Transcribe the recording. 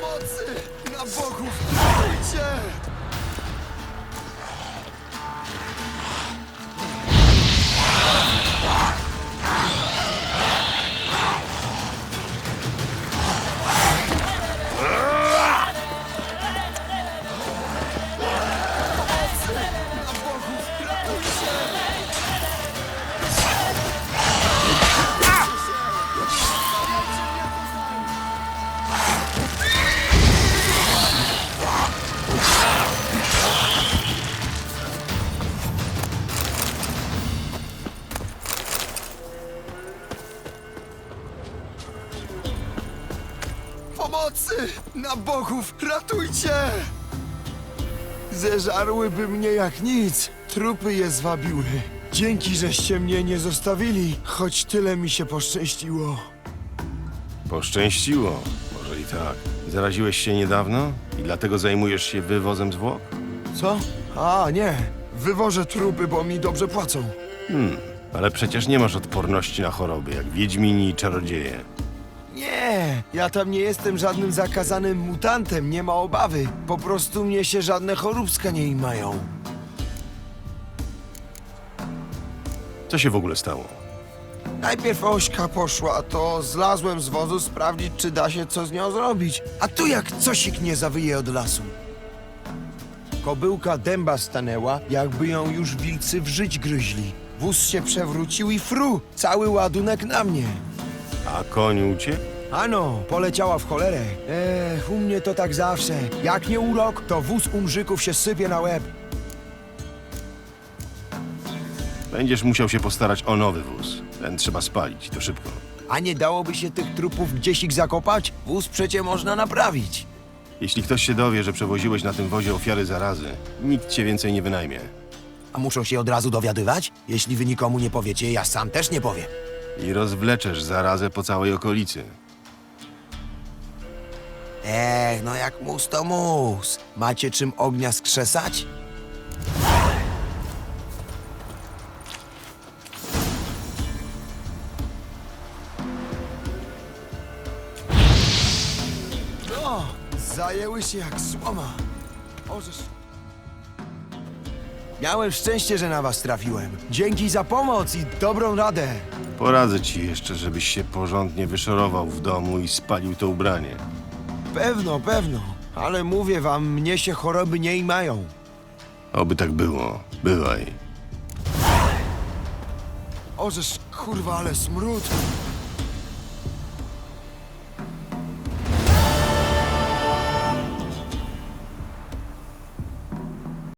Pomocy! Na bogów! Ratujcie! Pomocy! Na bogów! Ratujcie! Zeżarłyby mnie jak nic. Trupy je zwabiły. Dzięki, żeście mnie nie zostawili, choć tyle mi się poszczęściło. Poszczęściło. Może i tak. Zaraziłeś się niedawno i dlatego zajmujesz się wywozem zwłok? Co? A, nie. Wywożę trupy, bo mi dobrze płacą. Ale przecież nie masz odporności na choroby, jak wiedźmini i czarodzieje. Nie, ja tam nie jestem żadnym zakazanym mutantem, nie ma obawy. Po prostu mnie się żadne choróbska nie imają. Co się w ogóle stało? Najpierw Ośka poszła, to zlazłem z wozu sprawdzić, czy da się co z nią zrobić. A tu jak cosik nie zawyje od lasu. Kobyłka dęba stanęła, jakby ją już wilcy w żyć gryźli. Wóz się przewrócił i fru, cały ładunek na mnie. A koń uciekł? Ano, poleciała w cholerę. Ech, u mnie to tak zawsze. Jak nie urok, to wóz umrzyków się sypie na łeb. Będziesz musiał się postarać o nowy wóz. Ten trzeba spalić, to szybko. A nie dałoby się tych trupów gdzieś ich zakopać? Wóz przecie można naprawić. Jeśli ktoś się dowie, że przewoziłeś na tym wozie ofiary zarazy, nikt cię więcej nie wynajmie. A muszą się od razu dowiadywać? Jeśli wy nikomu nie powiecie, ja sam też nie powiem. I rozwleczesz zarazę po całej okolicy. Ech, no jak mus to mus. Macie czym ognia skrzesać? No, zajęły się jak słoma. Ożeż... Miałem szczęście, że na was trafiłem. Dzięki za pomoc i dobrą radę. Poradzę ci jeszcze, żebyś się porządnie wyszorował w domu i spalił to ubranie. Pewno, pewno. Ale mówię wam, mnie się choroby nie imają. Oby tak było. Bywaj. Ożeż, kurwa, ale smród.